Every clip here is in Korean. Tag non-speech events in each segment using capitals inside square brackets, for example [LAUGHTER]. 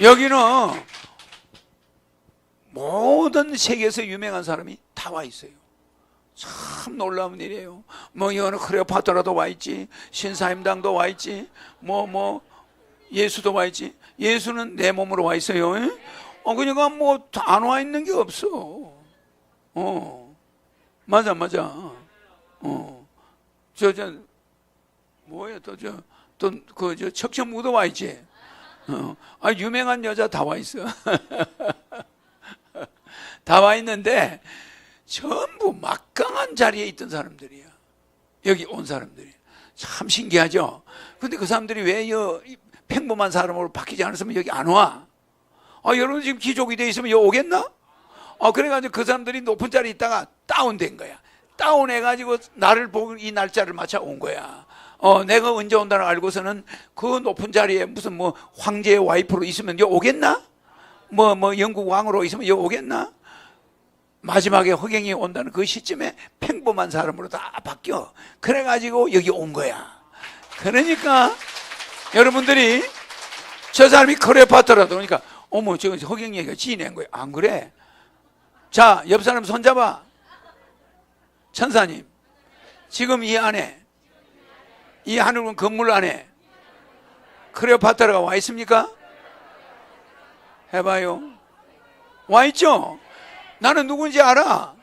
여기는 모든 세계에서 유명한 사람이 다 와 있어요. 참 놀라운 일이에요. 뭐 이거는 크레오파트라도 와 있지, 신사임당도 와 있지, 뭐뭐 예수도 와 있지. 예수는 내 몸으로 와 있어요. 예? 어 그러니까 뭐 안 와 있는 게 없어. 어 맞아 맞아. 어저 저 뭐야 또저또그저 척천무도 와 있지. 어, 아 유명한 여자 다 와 있어. [LAUGHS] 다 와 있는데 전부 막강한 자리에 있던 사람들이야. 여기 온 사람들이. 참 신기하죠? 근데 그 사람들이 왜 여, 평범한 사람으로 바뀌지 않았으면 여기 안 와? 아, 여러분 지금 기족이 돼 있으면 여기 오겠나? 아, 그래가지고 그 사람들이 높은 자리에 있다가 다운된 거야. 다운해가지고 나를 보고 이 날짜를 맞춰 온 거야. 어, 내가 언제 온다는 알고서는 그 높은 자리에 무슨 뭐 황제의 와이프로 있으면 여기 오겠나? 뭐, 뭐 영국 왕으로 있으면 여기 오겠나? 마지막에 허경이 온다는 그 시점에 평범한 사람으로 다 바뀌어. 그래가지고 여기 온 거야. 그러니까 여러분들이 저 사람이 크레파트라도 그러니까 어머 저 허경이가 지낸 거야. 안 그래? 자, 옆 사람 손잡아. 천사님. 지금 이 안에 이 하늘은 건물 안에 크레오파트라가 와 있습니까? 해봐요. 와 있죠? 나는 누군지 알아.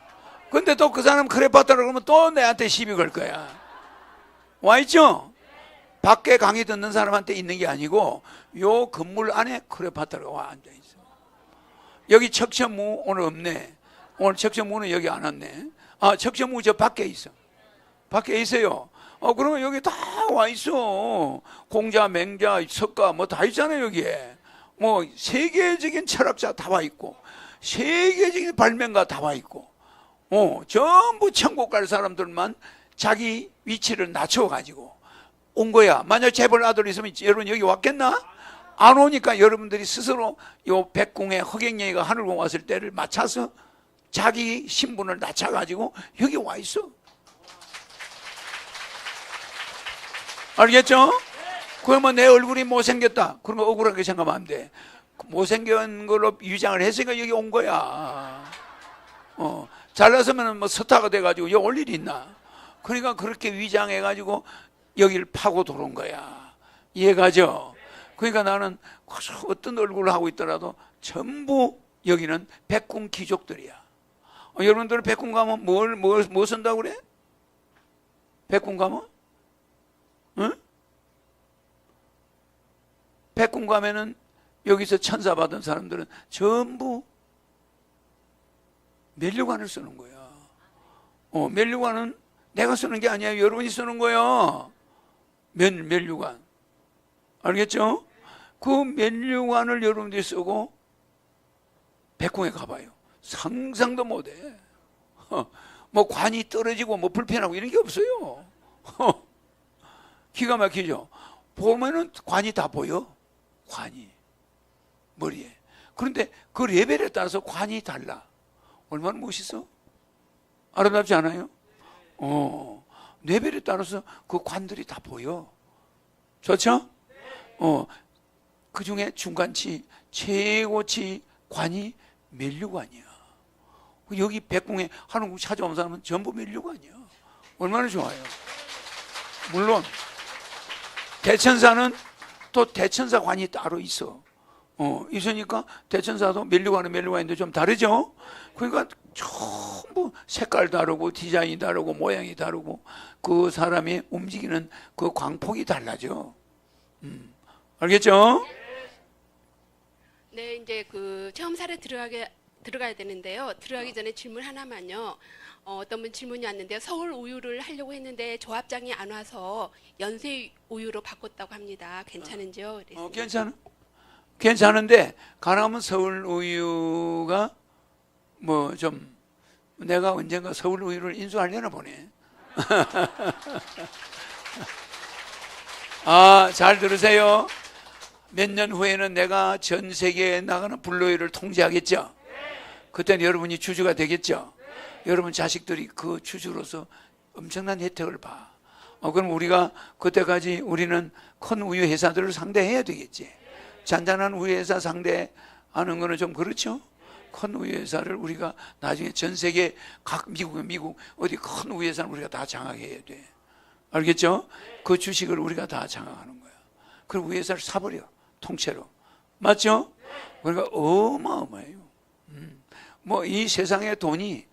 근데 또 그 사람 크레파트라 그러면 또 내한테 시비 걸 거야. 와 있죠? 밖에 강의 듣는 사람한테 있는 게 아니고 요 건물 안에 크레파트라가 와 앉아 있어. 여기 척천무 오늘 없네. 오늘 척천무는 여기 안 왔네. 아, 척천무 저 밖에 있어. 밖에 있어요. 어, 그러면 여기 다 와 있어. 공자, 맹자, 석가 뭐 다 있잖아요, 여기에. 뭐 세계적인 철학자 다 와 있고 세계적인 발명가 다 와 있고 어, 전부 천국 갈 사람들만 자기 위치를 낮춰 가지고 온 거야. 만약 재벌 아들 있으면 여러분 여기 왔겠나? 안 오니까 여러분들이 스스로 요 백궁에 허경영이가 하늘궁 왔을 때를 맞춰서 자기 신분을 낮춰 가지고 여기 와 있어. 알겠죠? 그러면 내 얼굴이 못생겼다. 거 억울하게 생각하면 안 돼. 못생긴 걸로 위장을 했으니까 여기 온 거야. 어, 잘났으면 뭐 스타가 돼가지고 여기 올 일이 있나. 그러니까 그렇게 위장해가지고 여기를 파고 들어온 거야. 이해가죠? 그러니까 나는 어떤 얼굴을 하고 있더라도 전부 여기는 백궁 귀족들이야. 어, 여러분들은 백궁 가면 뭘, 뭘, 뭐 쓴다고 그래? 백궁 가면? 응? 백궁 가면은 여기서 천사 받은 사람들은 전부 멸류관을 쓰는 거야. 어, 멸류관은 내가 쓰는 게 아니야. 여러분이 쓰는 거야. 멸, 멸류관. 알겠죠? 그 멸류관을 여러분들이 쓰고 백궁에 가봐요. 상상도 못해. 어, 뭐 관이 떨어지고 뭐 불편하고 이런 게 없어요. 어, 기가 막히죠. 보면은 관이 다 보여. 관이 머리에. 그런데 그 레벨에 따라서 관이 달라. 얼마나 멋있어? 아름답지 않아요? 어, 레벨에 따라서 그 관들이 다 보여. 좋죠? 어, 그 중에 중간치, 최고치 관이 멸류관이야. 여기 백궁에 한국 찾아온 사람은 전부 멸류관이야. 얼마나 좋아요. 물론, 대천사는 또 대천사관이 따로 있어. 어, 있으니까 대천사도 멜류관은 멜류관인데 좀 다르죠? 그러니까 전부 색깔 다르고 디자인이 다르고 모양이 다르고 그 사람이 움직이는 그 광폭이 달라져. 음, 알겠죠? 네, 이제 그 체험사를 들어가게 들어가야 되는데요. 들어가기 전에 질문 하나만요. 어, 어떤 분 질문이 왔는데요. 서울 우유를 하려고 했는데 조합장이 안 와서 연세 우유로 바꿨다고 합니다. 괜찮은지요? 어. 괜찮아. 괜찮은데 가능하면 서울 우유가 뭐 좀 내가 언젠가 서울 우유를 인수하려나 보네. [LAUGHS] 아, 잘 들으세요. 몇 년 후에는 내가 전 세계에 나가는 블루웨이를 통제하겠죠. 그때는 여러분이 주주가 되겠죠. 여러분 자식들이 그 주주로서 엄청난 혜택을 봐. 어, 그럼 우리가 그때까지 우리는 큰 우유 회사들을 상대해야 되겠지. 잔잔한 우회사 상대하는 거는 좀 그렇죠. 큰 우회사를 우리가 나중에 전 세계 각 미국 미국 어디 큰 우회사는 우리가 다 장악해야 돼. 알겠죠? 그 주식을 우리가 다 장악하는 거야. 그리고 우회사를 사버려 통째로 맞죠? 그러니까 어마어마해요. 뭐 이 세상의 돈이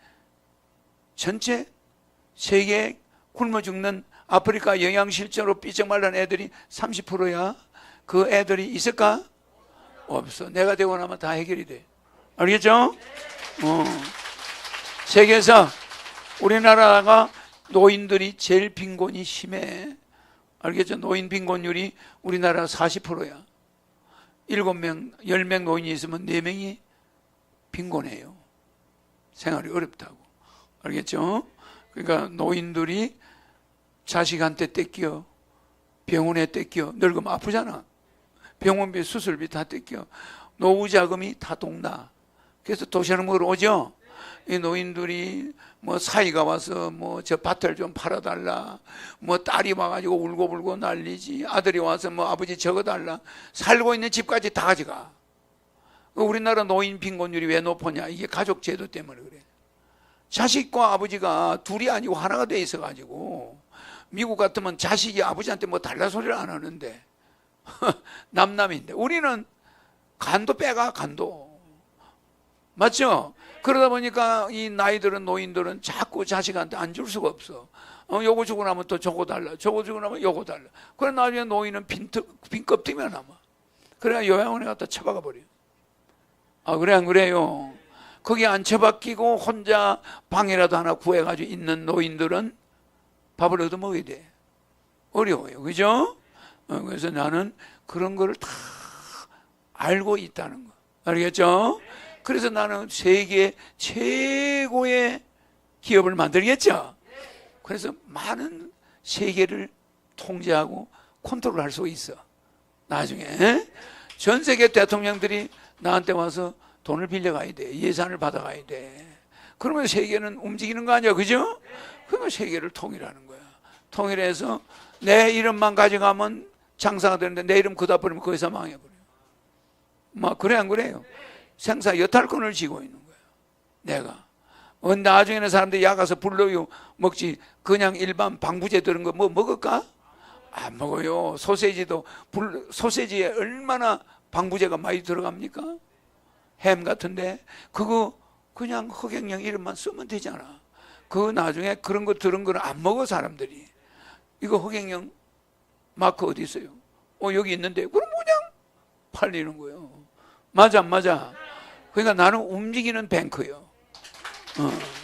전체 세계 굶어 죽는 아프리카 영양실조로 삐쩍 말란 애들이 30%야. 그 애들이 있을까? 없어. 내가 되고 나면 다 해결이 돼. 알겠죠? 어. 세계에서 우리나라가 노인들이 제일 빈곤이 심해. 알겠죠? 노인 빈곤율이 우리나라 40%야. 7명, 10명 노인이 있으면 4명이 빈곤해요. 생활이 어렵다고. 알겠죠? 그러니까 노인들이 자식한테 떼껴 병원에 떼껴 늙으면 아프잖아. 병원비 수술비 다 떼껴 노후 자금이 다 동나. 그래서 도시락 먹으러 오죠. 이 노인들이 뭐 사이가 와서 뭐 저 밭을 좀 팔아달라. 뭐 딸이 와가지고 울고불고 난리지. 아들이 와서 뭐 아버지 적어달라. 살고 있는 집까지 다 가져가. 그 우리나라 노인 빈곤율이 왜 높으냐? 이게 가족 제도 때문에 그래. 자식과 아버지가 둘이 아니고 하나가 돼 있어 가지고 미국 같으면 자식이 아버지한테 뭐 달라 소리를 안 하는데 [LAUGHS] 남남인데 우리는 간도 빼가 간도 맞죠? 그러다 보니까 이 나이들은 노인들은 자꾸 자식한테 안 줄 수가 없어. 어, 요거 주고 나면 또 저거 달라. 저거 주고 나면 요거 달라. 그래 나중에 노인은 빈, 빈 껍데기만 남아. 그래야 요양원에 갖다 처박아 버려. 아 그래 안 그래요? 거기 안 처박히고 혼자 방이라도 하나 구해가지고 있는 노인들은 밥을 얻어 먹어야 돼. 어려워요. 그죠? 어, 그래서 나는 그런 거를 다 알고 있다는 거. 알겠죠? 그래서 나는 세계 최고의 기업을 만들겠죠? 그래서 많은 세계를 통제하고 컨트롤 할 수 있어. 나중에. 전 세계 대통령들이 나한테 와서 돈을 빌려가야 돼. 예산을 받아가야 돼. 그러면 세계는 움직이는 거 아니야. 그죠? 그러면 세계를 통일하는 거야. 통일해서 내 이름만 가져가면 장사가 되는데 내 이름 그다 버리면 거기서 망해버려. 막 그래 안 그래요? 생사 여탈권을 쥐고 있는 거야. 내가. 어, 나중에는 사람들이 야가서 불러요 먹지 그냥 일반 방부제 들은 거 뭐 먹을까? 안 먹어요. 소세지도 불, 소세지에 얼마나 방부제가 많이 들어갑니까? 햄 같은데 그거 그냥 허경영 이름만 쓰면 되잖아. 그 나중에 그런 거 들은 거는 안 먹어 사람들이. 이거 허경영 마크 어디 있어요? 어 여기 있는데 그럼 그냥 팔리는 거예요. 맞아 안 맞아? 그러니까 나는 움직이는 뱅크요. 어.